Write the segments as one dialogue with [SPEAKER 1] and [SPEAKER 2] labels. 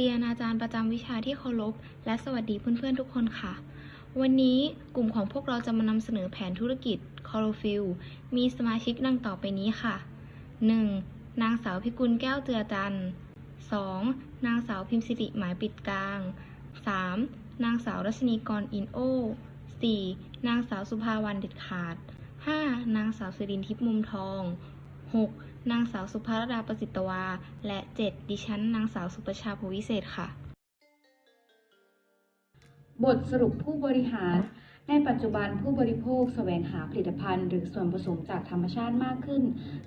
[SPEAKER 1] เรียนอาจารย์ประจำวิชาที่เคารพและสวัสดีเพื่อนๆทุกคนค่ะ วันนี้กลุ่มของพวกเราจะมานำเสนอแผนธุรกิจคอโรฟิลมีสมาชิกดังต่อไปนี้ค่ะ 1. นางสาวพิกุลแก้วเจือจันทร์ 2. นางสาวพิมสิริหมายปิดกลาง 3. นางสาวรัชนีกรอินโอ 4. นางสาวสุภาวันเด็ดขาด 5. นางสาวสิรินทิพย์มุมทอง 6. นางสาวสุภารดาประสิทธวา และ 7. ดิฉัน นางสาวสุประชาภูวิเศษค่ะ
[SPEAKER 2] บทสรุปผู้บริหาร ในปัจจุบันผู้บริโภคแสวงหาผลิตภัณฑ์ หรือส่วนผสมจากธรรมชาติมากขึ้น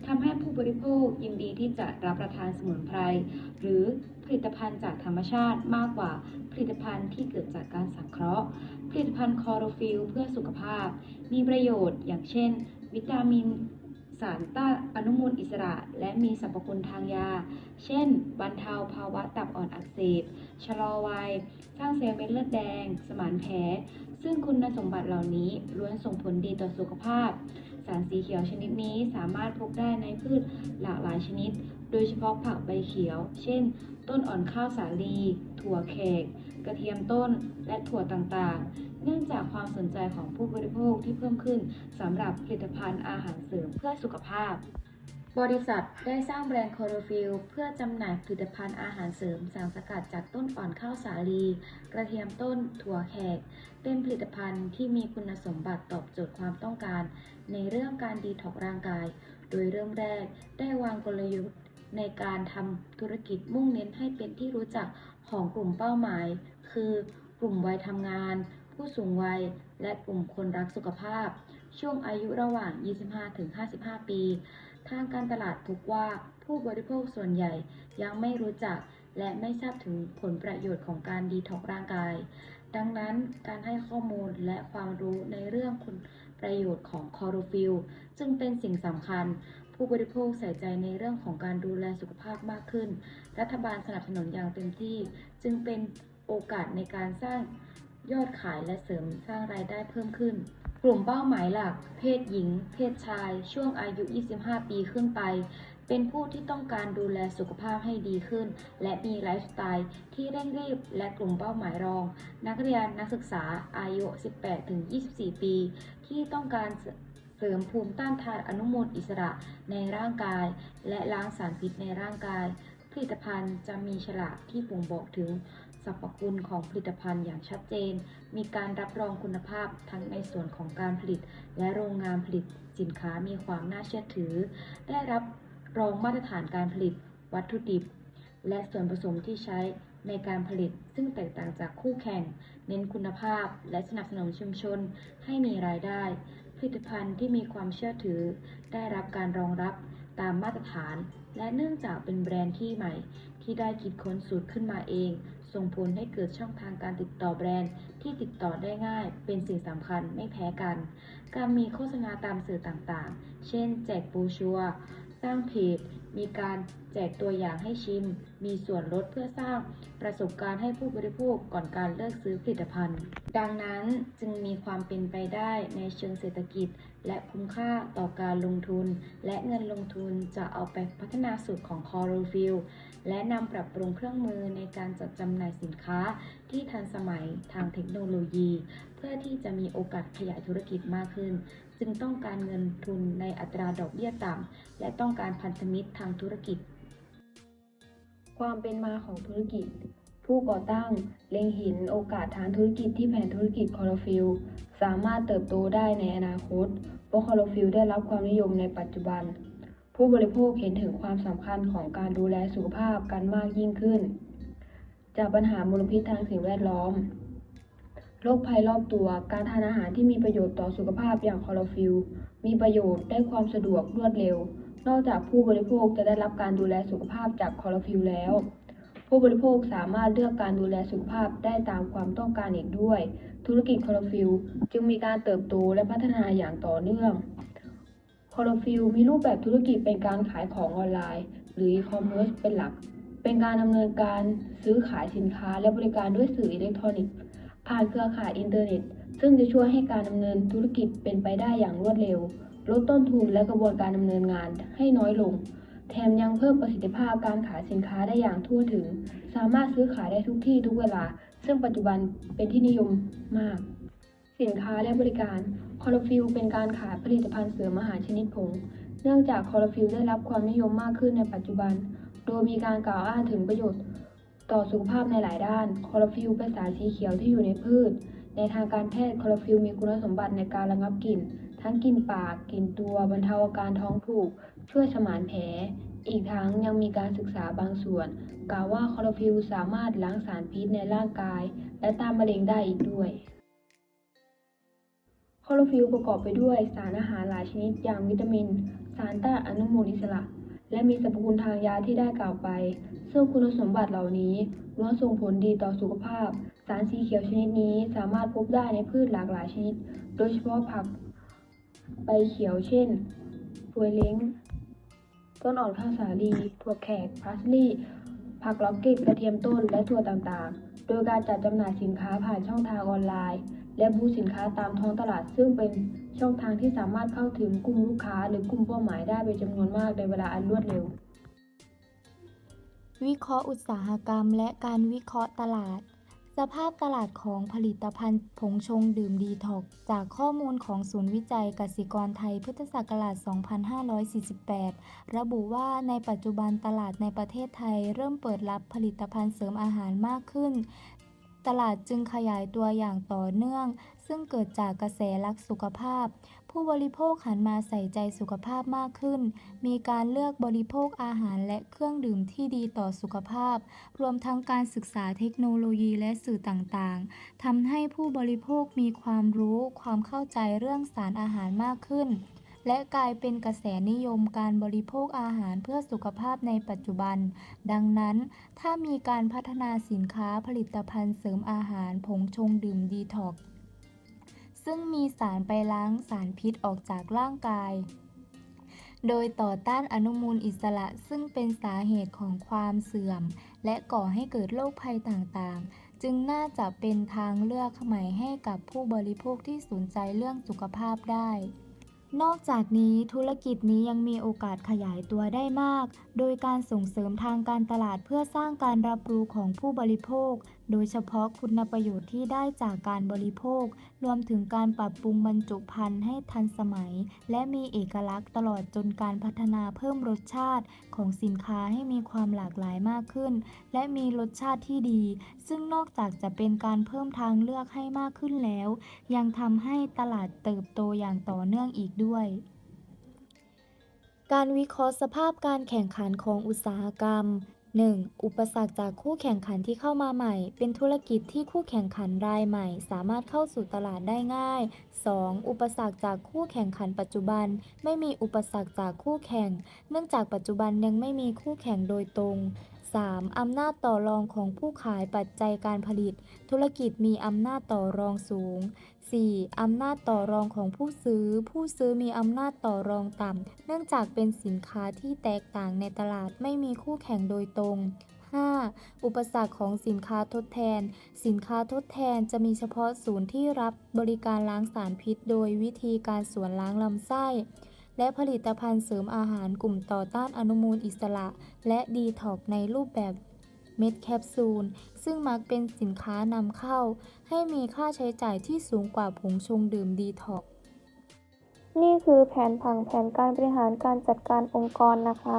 [SPEAKER 2] ทำให้ผู้บริโภคยินดีที่จะรับประทานสมุนไพร หรือผลิตภัณฑ์จากธรรมชาติมากกว่าผลิตภัณฑ์ที่เกิดจากการสังเคราะห์ ผลิตภัณฑ์คอโรฟิลเพื่อสุขภาพ มีประโยชน์ อย่างเช่น วิตามิน สารต้านอนุมูลอิสระ และมีสรรพคุณทางยา เช่น บรรเทาภาวะตับอ่อนอักเสบ ชะลอวัย สร้างเซลล์เม็ดเลือดแดง สมานแผล ซึ่งคุณสมบัติเหล่านี้ล้วนส่งผลดีต่อสุขภาพ สารสีเขียวชนิดนี้สามารถพบได้ในพืชหลากหลายชนิด โดยเฉพาะผักใบเขียว เช่น ต้นอ่อนข้าวสาลี ถั่วแขก กระเทียมต้น และถั่วต่างๆ เนื่องจากความสนใจของผู้บริโภคที่เพิ่มขึ้นสำหรับผลิตภัณฑ์อาหารเสริมเพื่อสุขภาพ บริษัทได้สร้างแบรนด์คอโรฟิลเพื่อจำหน่ายผลิตภัณฑ์อาหารเสริมสารสกัดจากต้นอ่อนข้าวสาลี กระเทียมต้น ถั่วแขก เป็นผลิตภัณฑ์ที่มีคุณสมบัติตอบโจทย์ความต้องการ ในเรื่องการดีท็อกร่างกาย โดยเริ่มแรกได้วางกลยุทธ์ในการทำธุรกิจมุ่งเน้นให้เป็นที่รู้จักของกลุ่มเป้าหมาย คือกลุ่มวัยทำงาน ผู้สูงวัย และกลุ่มคนรักสุขภาพ ช่วงอายุระหว่าง 25-55 ปี ทางการตลาดพบว่าผู้บริโภคส่วนใหญ่ยังไม่รู้จักและไม่ทราบถึงผลประโยชน์ของการดีท็อกร่างกาย ดังนั้นการให้ข้อมูลและความรู้ในเรื่องคุณประโยชน์ของคอโรฟิลจึงเป็นสิ่งสำคัญ ผู้บริโภคใส่ใจในเรื่องของการดูแลสุขภาพมากขึ้น รัฐบาลสนับสนุนอย่างเต็มที่ จึงเป็นโอกาสในการสร้าง ยอดขายและเสริมสร้างรายได้เพิ่มขึ้น กลุ่มเป้าหมายหลัก เพศหญิง เพศชาย ช่วงอายุ 25 ปีขึ้นไป เป็นผู้ที่ต้องการดูแลสุขภาพให้ดีขึ้น และมีไลฟ์สไตล์ที่เร่งรีบ และกลุ่มเป้าหมายรอง นักเรียนนักศึกษาอายุ 18-24 ปี ที่ต้องการเสริมภูมิต้านทานอนุมูลอิสระในร่างกาย และล้างสารพิษในร่างกาย ผลิตภัณฑ์จะมีฉลากที่บ่งบอกถึง สรรพคุณของผลิตภัณฑ์อย่างชัดเจน มีการรับรองคุณภาพทั้งในส่วนของการผลิต และโรงงานผลิตสินค้ามีความน่าเชื่อถือ ได้รับรองมาตรฐานการผลิต วัตถุดิบ และส่วนผสมที่ใช้ในการผลิต ซึ่งแตกต่างจากคู่แข่ง เน้นคุณภาพ และสนับสนุนชุมชนให้มีรายได้ ผลิตภัณฑ์ที่มีความเชื่อถือ ได้รับการรองรับตามมาตรฐาน และเนื่องจากเป็นแบรนด์ที่ใหม่ ที่ได้คิดค้นสูตรขึ้นมาเอง ส่งผลให้เกิดช่องทางการติดต่อแบรนด์ที่ติดต่อได้ง่าย เป็นสิ่งสำคัญไม่แพ้กัน การมีโฆษณาตามสื่อต่างๆ เช่น แจกโบรชัวร์ สร้างเพจ มีการแจกตัวอย่างให้ชิม มีส่วนลดเพื่อสร้างประสบการณ์ให้ผู้บริโภคก่อนการเลือกซื้อผลิตภัณฑ์ ดังนั้นจึงมีความเป็นไปได้ในเชิงเศรษฐกิจ และคุ้มค่าต่อการลงทุน และเงินลงทุนจะเอาไปพัฒนาสูตรของคอโรฟิลและนำปรับปรุงเครื่องมือในการจัดจำหน่ายสินค้าที่ทันสมัยทางเทคโนโลยี เพื่อที่จะมีโอกาสขยายธุรกิจมากขึ้น จึงต้องการเงินทุนในอัตราดอกเบี้ยต่ำ และต้องการพันธมิตรทางธุรกิจ ความเป็นมาของธุรกิจ ผู้ก่อตั้งเล็งเห็นโอกาสทางธุรกิจที่แผนธุรกิจคอร์ฟิลสามารถเติบโตได้ในอนาคตเพราะคอร์ฟิลได้รับความนิยมในปัจจุบัน ผู้บริโภคเห็นถึงความสำคัญของการดูแลสุขภาพกันมากยิ่งขึ้น จากปัญหามลพิษทางสิ่งแวดล้อม โรคภัยรอบตัว การทานอาหารที่มีประโยชน์ต่อสุขภาพอย่างคอร์ฟิลมีประโยชน์ได้ความสะดวกรวดเร็ว นอกจากผู้บริโภคจะได้รับการดูแลสุขภาพจากคอร์ฟิลแล้ว ผู้บริโภคสามารถเลือกการดูแลสุขภาพได้ตามความต้องการอีกด้วย ธุรกิจคอร์ฟิลจึงมีการเติบโตและพัฒนาอย่างต่อเนื่องคอร์ฟิลมีรูปแบบธุรกิจเป็นการขายของออนไลน์ หรือ e-commerce เป็นหลัก เป็นการดำเนินการซื้อขายสินค้าและบริการด้วยสื่ออิเล็กทรอนิกส์ ผ่านเครือข่ายอินเทอร์เน็ต ซึ่งจะช่วยให้การดำเนินธุรกิจเป็นไปได้อย่างรวดเร็ว ลดต้นทุนและกระบวนการดำเนินงานให้น้อยลง
[SPEAKER 3] แถมยังเพิ่มประสิทธิภาพการขายสินค้าได้อย่างทั่วถึง สามารถซื้อขายได้ทุกที่ทุกเวลา ซึ่งปัจจุบันเป็นที่นิยมมาก สินค้าและบริการคอร์ฟิลเป็นการขายผลิตภัณฑ์เสริมอาหารชนิดผง เนื่องจากคอร์ฟิลได้รับความนิยมมากขึ้นในปัจจุบัน โดยมีการกล่าวอ้างถึงประโยชน์ ต่อสุขภาพในหลายด้านคอร์ฟิลเป็นสารสีเขียวที่อยู่ในพืช ในทางการแพทย์คอร์ฟิลมีคุณสมบัติในการระงับกลิ่น ทั้งกลิ่นปาก กลิ่นตัว บรรเทาอาการท้องผูก ช่วยสมานแผล อีกทั้งยังมีการศึกษาบางส่วน กล่าวว่าคอร์ฟิลสามารถล้างสารพิษในร่างกาย และต้านมะเร็งได้อีกด้วยคลอโรฟิลประกอบไปด้วยสารอาหารหลายชนิดอย่างวิตามิน สารต้านอนุมูลอิสระ และมีสรรพคุณทางยาที่ได้กล่าวไป ซึ่งคุณสมบัติเหล่านี้ล้วนส่งผลดีต่อสุขภาพ สารสีเขียวชนิดนี้สามารถพบได้ในพืชหลากหลายชนิด โดยเฉพาะผักใบเขียวเช่นปวยเล้ง ต้นอ่อนข้าวสาลี ถั่วแขกพลาสลีย์ผักล็อกเก็ตกระเทียมต้นและถั่วต่างๆ โดยการจัดจำหน่ายสินค้าผ่านช่องทางออนไลน์ และบูธสินค้าตามท้องตลาดซึ่งเป็น ช่องทางที่สามารถเข้าถึงกลุ่มลูกค้าหรือกลุ่มเป้าหมายได้เป็นจำนวนมากในเวลาอันรวดเร็ว
[SPEAKER 4] วิเคราะห์อุตสาหกรรม และการวิเคราะห์ตลาด สภาพตลาดของผลิตภัณฑ์ผงชงดื่มดีท็อกจากข้อมูลของศูนย์วิจัยกสิกรไทยพุทธศักราช 2548 ระบุว่าในปัจจุบันตลาดในประเทศไทยเริ่มเปิดรับผลิตภัณฑ์เสริมอาหารมากขึ้น ตลาดจึงขยายตัวอย่างต่อเนื่อง ซึ่งเกิดจากกระแสรักสุขภาพ ผู้บริโภคหันมาใส่ใจสุขภาพมากขึ้น มีการเลือกบริโภคอาหารและเครื่องดื่มที่ดีต่อสุขภาพ รวมทั้งการศึกษาเทคโนโลยีและสื่อต่างๆทำให้ผู้บริโภคมีความรู้ ความเข้าใจเรื่องสารอาหารมากขึ้น และกลายเป็นกระแสนิยมการบริโภคอาหารเพื่อสุขภาพในปัจจุบัน ดังนั้น ถ้ามีการพัฒนาสินค้าผลิตภัณฑ์เสริมอาหารผงชงดื่มดีท็อกซ์ซึ่งมีสารไปล้างสารพิษออกจากร่างกาย โดยต่อต้านอนุมูลอิสระซึ่งเป็นสาเหตุของความเสื่อม และก่อให้เกิดโรคภัยต่างๆ จึงน่าจะเป็นทางเลือกใหม่ให้กับผู้บริโภคที่สนใจเรื่องสุขภาพได้ นอกจากนี้ธุรกิจนี้ยังมีโอกาสขยายตัวได้มาก โดยการส่งเสริมทางการตลาดเพื่อสร้างการรับรู้ของผู้บริโภค โดยเฉพาะคุณประโยชน์ที่ได้จากการบริโภค รวมถึงการปรับปรุงบรรจุภัณฑ์ให้ทันสมัย และมีเอกลักษณ์ตลอดจนการพัฒนาเพิ่มรสชาติของสินค้าให้มีความหลากหลายมากขึ้น และมีรสชาติที่ดี ซึ่งนอกจากจะเป็นการเพิ่มทางเลือกให้มากขึ้นแล้ว ยังทำให้ตลาดเติบโตอย่างต่อเนื่องอีกด้วย การวิเคราะห์สภาพการแข่งขันของอุตสาหกรรม 1. อุปสรรคจากคู่แข่งขันที่เข้ามาใหม่ เป็นธุรกิจที่คู่แข่งขันรายใหม่ สามารถเข้าสู่ตลาดได้ง่าย 2. อุปสรรคจากคู่แข่งขันปัจจุบัน ไม่มีอุปสรรคจากคู่แข่ง เนื่องจากปัจจุบันยังไม่มีคู่แข่งโดยตรง 3. อำนาจต่อรองของผู้ขายปัจจัยการผลิต ธุรกิจมีอำนาจต่อรองสูง 4. อำนาจต่อรองของผู้ซื้อ ผู้ซื้อมีอำนาจต่อรองต่ำ เนื่องจากเป็นสินค้าที่แตกต่างในตลาดไม่มีคู่แข่งโดยตรง 5. อุปสรรคของสินค้าทดแทน สินค้าทดแทนจะมีเฉพาะศูนย์ที่รับบริการล้างสารพิษ โดยวิธีการสวนล้างลำไส้ และผลิตภัณฑ์เสริมอาหารกลุ่มต่อต้านอนุมูลอิสระ และดีท็อกในรูปแบบ เม็ดแคปซูล ซึ่งมักเป็นสินค้านำเข้า ให้มีค่าใช้จ่ายที่สูงกว่าผงชงดื่มดีท็อก
[SPEAKER 5] นี่คือแผนผังแผนการบริหารการจัดการองค์กรนะคะ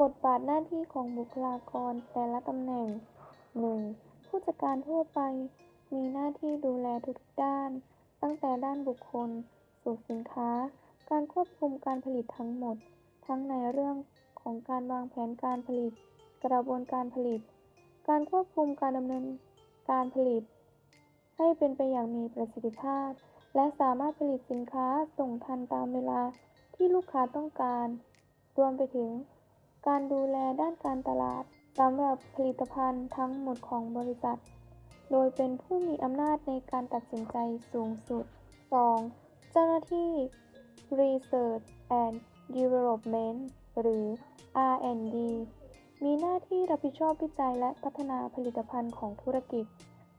[SPEAKER 5] บทบาทหน้าที่ของบุคลากรแต่ละตำแหน่ง 1. ผู้จัดการทั่วไป มีหน้าที่ดูแลทุกด้าน ตั้งแต่ด้านบุคคล สู่สินค้า การควบคุมการผลิตทั้งหมด ทั้งในเรื่อง ของการวางแผนการผลิต กระบวนการผลิต การควบคุมการดำเนินการผลิต ให้เป็นไปอย่างมีประสิทธิภาพ และสามารถผลิตสินค้าส่งทันตามเวลาที่ลูกค้าต้องการ รวมไปถึง การดูแลด้านการตลาดสำหรับผลิตภัณฑ์ทั้งหมดของบริษัท โดยเป็นผู้มีอำนาจในการตัดสินใจสูงสุด 2. เจ้าหน้าที่ Research and Development หรือ R&D มีหน้าที่รับผิดชอบวิจัยและพัฒนาผลิตภัณฑ์ของธุรกิจ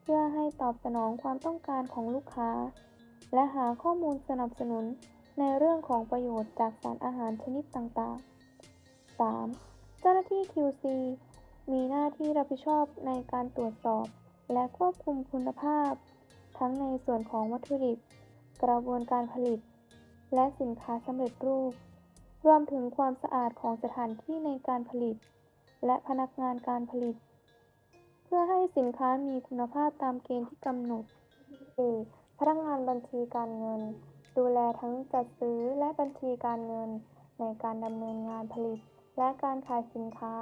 [SPEAKER 5] เพื่อให้ตอบสนองความต้องการของลูกค้า และหาข้อมูลสนับสนุนในเรื่องของประโยชน์จากสารอาหารชนิดต่างๆ 3. เจ้าหน้าที่ QC มีหน้าที่รับผิดชอบในการตรวจสอบ และควบคุมคุณภาพ ทั้งในส่วนของวัตถุดิบ กระบวนการผลิต และสินค้าสำเร็จรูป รวมถึงความสะอาดของสถานที่ในการผลิต และพนักงานการผลิต เพื่อให้สินค้ามีคุณภาพตามเกณฑ์ที่กำหนด 4. พนักงานบัญชีการเงิน ดูแลทั้งจัดซื้อและบัญชีการเงิน ในการดำเนินงานผลิต และการขายสินค้า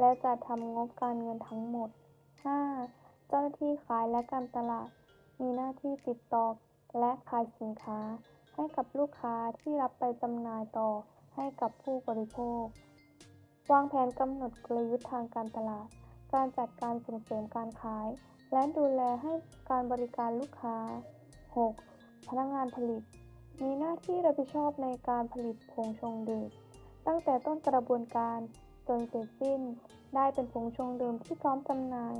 [SPEAKER 5] และจัดทำงบการเงินทั้งหมด 5. เจ้าหน้าที่ขายและการตลาด มีหน้าที่ติดต่อและขายสินค้า ให้กับลูกค้าที่รับไปจำหน่ายต่อ ให้กับผู้บริโภค วางแผนกำหนดกลยุทธ์ทางการตลาด การจัดการส่งเสริมการขาย และดูแลให้การบริการลูกค้า 6. พนักงานผลิต มีหน้าที่รับผิดชอบในการผลิตผงชงดื่มตั้งแต่ต้นกระบวนการจนเสร็จสิ้น ได้เป็นผงชงดื่มที่พร้อมจำหน่าย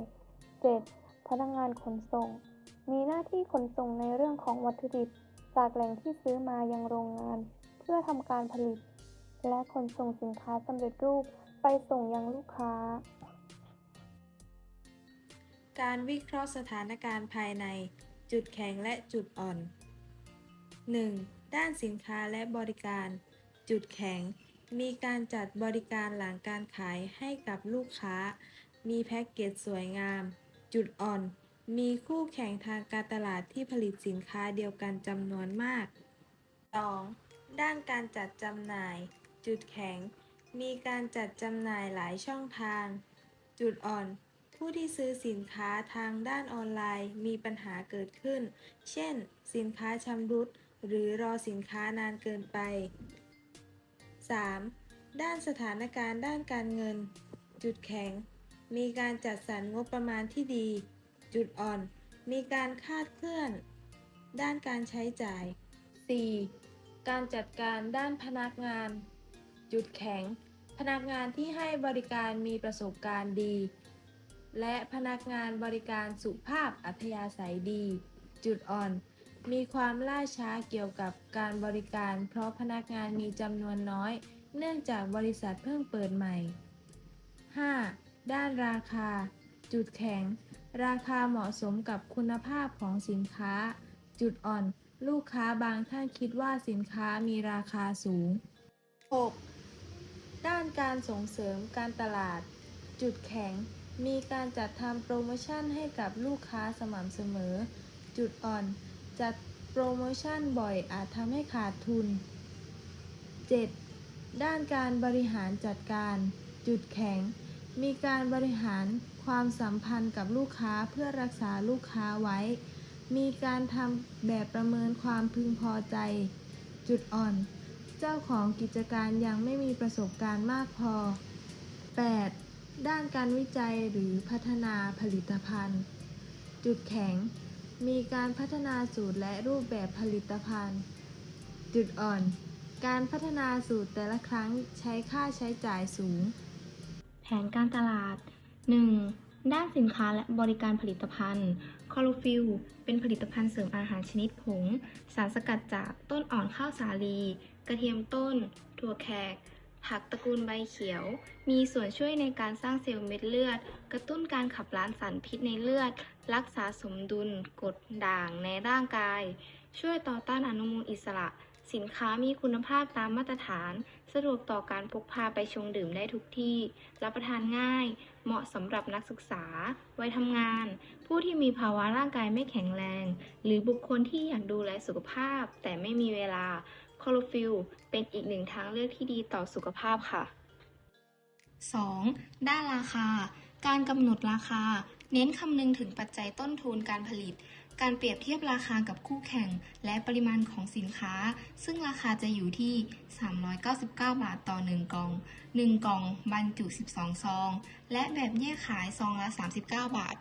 [SPEAKER 5] 7. พนักงานขนส่ง มีหน้าที่ขนส่งในเรื่องของวัตถุดิบ จากแหล่งที่ซื้อมายังโรงงาน เพื่อทำการผลิต และขนส่งสินค้าสำเร็จรูปไปส่งยังลูกค้า
[SPEAKER 6] การวิเคราะห์สถานการณ์ภายใน จุดแข็งและจุดอ่อน 1. ด้านสินค้าและบริการ จุดแข็ง มีการจัดบริการหลังการขายให้กับลูกค้า มีแพ็กเกจสวยงาม จุดอ่อน มีคู่แข่งทางการตลาดที่ผลิตสินค้าเดียวกันจำนวนมาก 2. ด้านการจัดจำหน่าย จุดแข็ง มีการจัดจำหน่ายหลายช่องทาง จุดอ่อน ผู้ที่ซื้อสินค้าทางด้านออนไลน์มีปัญหาเกิดขึ้น เช่น สินค้าชำรุด หรือรอสินค้านานเกินไป 3. ด้านสถานการณ์ด้านการเงิน จุดแข็ง มีการจัดสรรงบประมาณที่ดี จุดอ่อน มีการคาดเคลื่อน ด้านการใช้จ่าย 4. การจัดการด้านพนักงาน จุดแข็ง พนักงานที่ให้บริการมีประสบการณ์ดี และพนักงานบริการสุภาพอัธยาศัยดี จุดอ่อน มีความล่าช้าเกี่ยวกับการบริการ เพราะพนักงานมีจำนวนน้อย เนื่องจากบริษัทเพิ่งเปิดใหม่ 5. ด้านราคา จุดแข็ง ราคาเหมาะสมกับคุณภาพของสินค้า จุดอ่อน ลูกค้าบางท่านคิดว่าสินค้ามีราคาสูง 6. ด้านการส่งเสริมการตลาด จุดแข็ง มีการจัดทำโปรโมชั่นให้กับลูกค้าสม่ำเสมอ จุดอ่อน จัดโปรโมชั่นบ่อยอาจทำให้ขาดทุน 7. ด้านการบริหารจัดการ จุดแข็ง มีการบริหารความสัมพันธ์กับลูกค้าเพื่อรักษาลูกค้าไว้ มีการทำแบบประเมินความพึงพอใจ จุดอ่อน เจ้าของกิจการยังไม่มีประสบการณ์มากพอ 8. ด้านการวิจัยหรือพัฒนาผลิตภัณฑ์ จุดแข็ง มีการพัฒนาสูตรและรูปแบบผลิตภัณฑ์ จุดอ่อน การพัฒนาสูตรแต่ละครั้งใช้ค่าใช้จ่ายสูง
[SPEAKER 1] แผนการตลาด 1. ด้านสินค้าและบริการผลิตภัณฑ์คอโลฟิลเป็นผลิตภัณฑ์เสริมอาหารชนิดผง สารสกัดจากต้นอ่อนข้าวสาลี กระเทียมต้น ถั่วแขก ผักตระกูลใบเขียว มีส่วนช่วยในการสร้างเซลล์เม็ดเลือด กระตุ้นการขับล้างสารพิษในเลือด รักษาสมดุลกรดด่างในร่างกาย ช่วยต่อต้านอนุมูลอิสระ สินค้ามีคุณภาพตามมาตรฐาน สะดวกต่อการพกพาไปชงดื่มได้ทุกที่ รับประทานง่าย เหมาะสำหรับนักศึกษา วัยทำงาน ผู้ที่มีภาวะร่างกายไม่แข็งแรง หรือบุคคลที่อยากดูแลสุขภาพแต่ไม่มีเวลา คอโลฟิลเป็นอีกหนึ่งทางเลือกที่ดีต่อสุขภาพค่ะ 2. ด้านราคา การกำหนดราคา เน้นคำนึงถึงปัจจัยต้นทุนการผลิต การเปรียบเทียบราคากับคู่แข่ง และปริมาณของสินค้า ซึ่งราคาจะอยู่ที่ 399 บาทต่อ 1 กล่อง 1 กล่องบรรจุ 12 ซอง และแบบแยกขายซองละ 39 บาท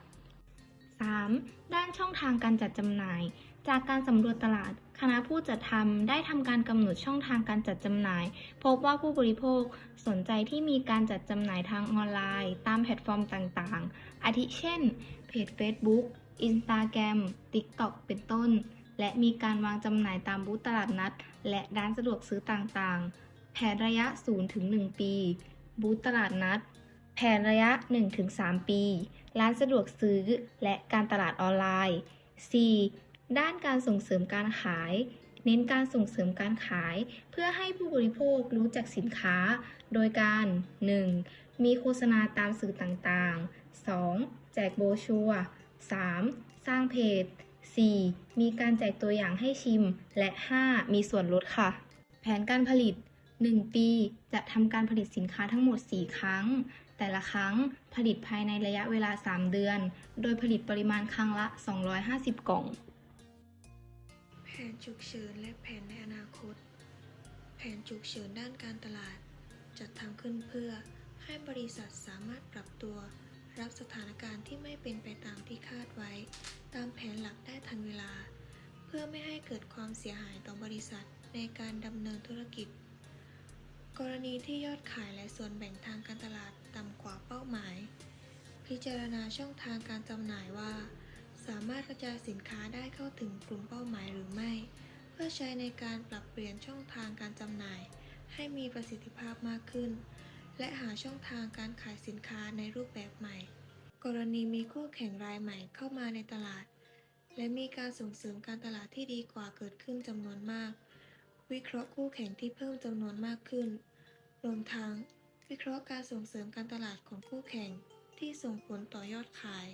[SPEAKER 1] 3. ด้านช่องทางการจัดจำหน่าย จากการสำรวจตลาด คณะผู้จัดทำได้ทำการกำหนดช่องทางการจัดจำหน่าย พบว่าผู้บริโภคสนใจที่มีการจัดจำหน่ายทางออนไลน์ ตามแพลตฟอร์มต่างๆ อาทิเช่น เพจ Facebook Instagram TikTok เป็นต้น และมีการวางจำหน่ายตามบูธตลาดนัด และร้านสะดวกซื้อต่างๆ แผนระยะ 0-1 ปี บูธตลาดนัด แผนระยะ 1-3 ปี ร้านสะดวกซื้อ และการตลาดออนไลน์ 4. ด้านการส่งเสริมการขาย เน้นการส่งเสริมการขาย เพื่อให้ผู้บริโภครู้จักสินค้า โดยการ 1. มีโฆษณาตามสื่อต่างๆ 2. แจกโบชัว 3. สร้างเพจ 4. มีการแจกตัวอย่างให้ชิม และ 5. มีส่วนลดค่ะ แผนการผลิต 1 ปีจะทำการผลิตสินค้าทั้งหมด 4 ครั้ง แต่ละครั้งผลิตภายในระยะเวลา 3 เดือน โดยผลิตปริมาณครั้งละ 250 กล่อง
[SPEAKER 7] แผนฉุกเฉินและแผนในอนาคต แผนฉุกเฉินด้านการตลาด จัดทำขึ้นเพื่อให้บริษัทสามารถปรับตัว รับสถานการณ์ที่ไม่เป็นไปตามที่คาดไว้ ตามแผนหลักได้ทันเวลา เพื่อไม่ให้เกิดความเสียหายต่อบริษัทในการดำเนินธุรกิจ กรณีที่ยอดขายและส่วนแบ่งทางการตลาดต่ำกว่าเป้าหมาย พิจารณาช่องทางการจำหน่ายว่า สามารถกระจายสินค้าได้เข้าถึงกลุ่มเป้าหมายหรือไม่ เพื่อใช้ในการปรับเปลี่ยนช่องทางการจำหน่าย ให้มีประสิทธิภาพมากขึ้น และหาช่องทางการขายสินค้าในรูปแบบใหม่ กรณีมีคู่แข่งรายใหม่เข้ามาในตลาด และมีการส่งเสริมการตลาดที่ดีกว่าเกิดขึ้นจำนวนมาก วิเคราะห์คู่แข่งที่เพิ่มจำนวนมากขึ้น รวมทั้ง วิเคราะห์การส่งเสริมการตลาดของคู่แข่งที่ส่งผลต่อยอดขาย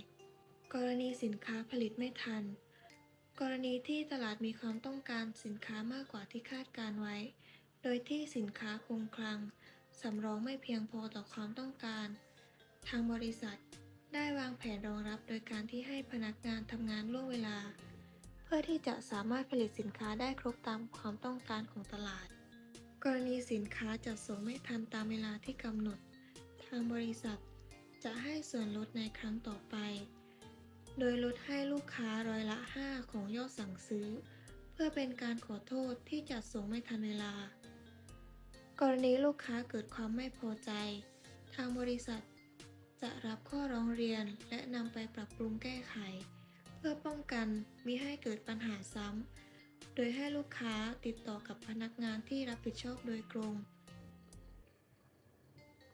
[SPEAKER 7] กรณีสินค้าผลิตไม่ทัน กรณีที่ตลาดมีความต้องการสินค้ามากกว่าที่คาดการไว้ โดยที่สินค้าคงคลังสำรองไม่เพียงพอต่อความต้องการ ทางบริษัทได้วางแผนรองรับโดยการที่ให้พนักงานทำงานล่วงเวลา เพื่อที่จะสามารถผลิตสินค้าได้ครบตามความต้องการของตลาด กรณีสินค้าจัดส่งไม่ทันตามเวลาที่กำหนด ทางบริษัทจะให้ส่วนลดในครั้งต่อไป โดยลดให้ลูกค้าร้อยละ 5 ของยอดสั่งซื้อ เพื่อเป็นการขอโทษที่จัดส่งไม่ทันเวลา กรณีลูกค้าเกิดความไม่พอใจ ทางบริษัท จะรับข้อร้องเรียนและนำไปปรับปรุงแก้ไข เพื่อป้องกันมิให้เกิดปัญหาซ้ำ โดยให้ลูกค้าติดต่อกับพนักงานที่รับผิดชอบโดยตรง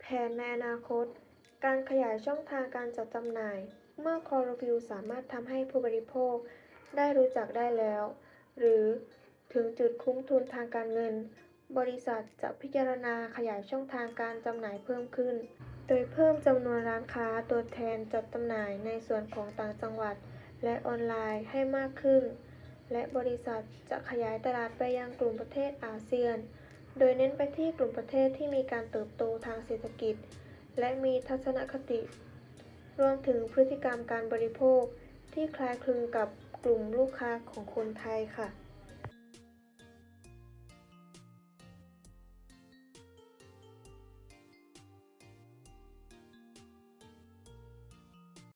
[SPEAKER 8] แผนในอนาคต การขยายช่องทางการจัดจำหน่าย เมื่อคอร์ฟิลสามารถทำให้ผู้บริโภคได้รู้จักได้แล้ว หรือถึงจุดคุ้มทุนทางการเงิน บริษัทจะพิจารณาขยายช่องทางการจำหน่ายเพิ่มขึ้น โดยเพิ่มจำนวนร้านค้าตัวแทนจัดจำหน่ายในส่วนของต่างจังหวัด และออนไลน์ให้มากขึ้น และบริษัทจะขยายตลาดไปยังกลุ่มประเทศอาเซียน โดยเน้นไปที่กลุ่มประเทศที่มีการเติบโตทางเศรษฐกิจ และมีทัศนคติ รวมถึงพฤติกรรมการบริโภคที่คล้ายคลึงกับกลุ่มลูกค้าของคนไทยค่ะ